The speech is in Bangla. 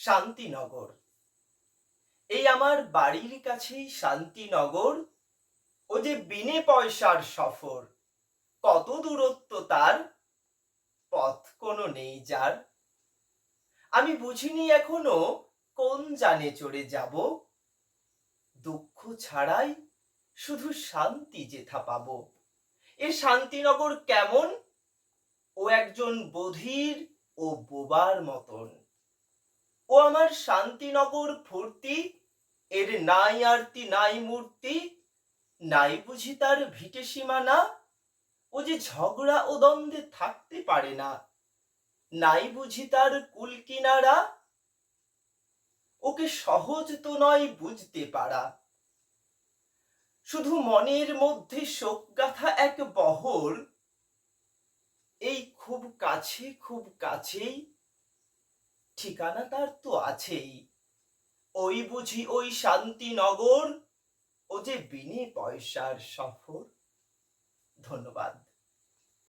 শান্তিনগর। এই আমার বাড়ির কাছেই শান্তিনগর ও যে বিনে পয়সার সফর, কত দূরত্ব তার, পথ কোনো নেই যার। আমি বুঝিনি এখনও কোন জানে চড়ে যাব। দুঃখ ছাড়াই শুধু শান্তি যেথা পাবো। এ শান্তিনগর কেমন? ও একজন বধির ও বোবার মতন। ও আমার শান্তিনগর ফুর্তি এর নাই আরতি নাই মূর্তি, নাই বুঝি তার ভিটে সীমানা, ও যে ঝগড়া ও দ্বন্দ্বে থাকতে পারে না, নাই বুঝি তার কুল কিনারা, ওকে সহজ তো নয় বুঝতে পারা। শুধু মনের মধ্যে শোকগাথা এক বহর, এই খুব কাছে, খুব কাছেই ঠিকানা তার তো আছেই। ওই বুঝি ওই শান্তিনগর। ও যে বিনে পয়সার সফর। ধন্যবাদ।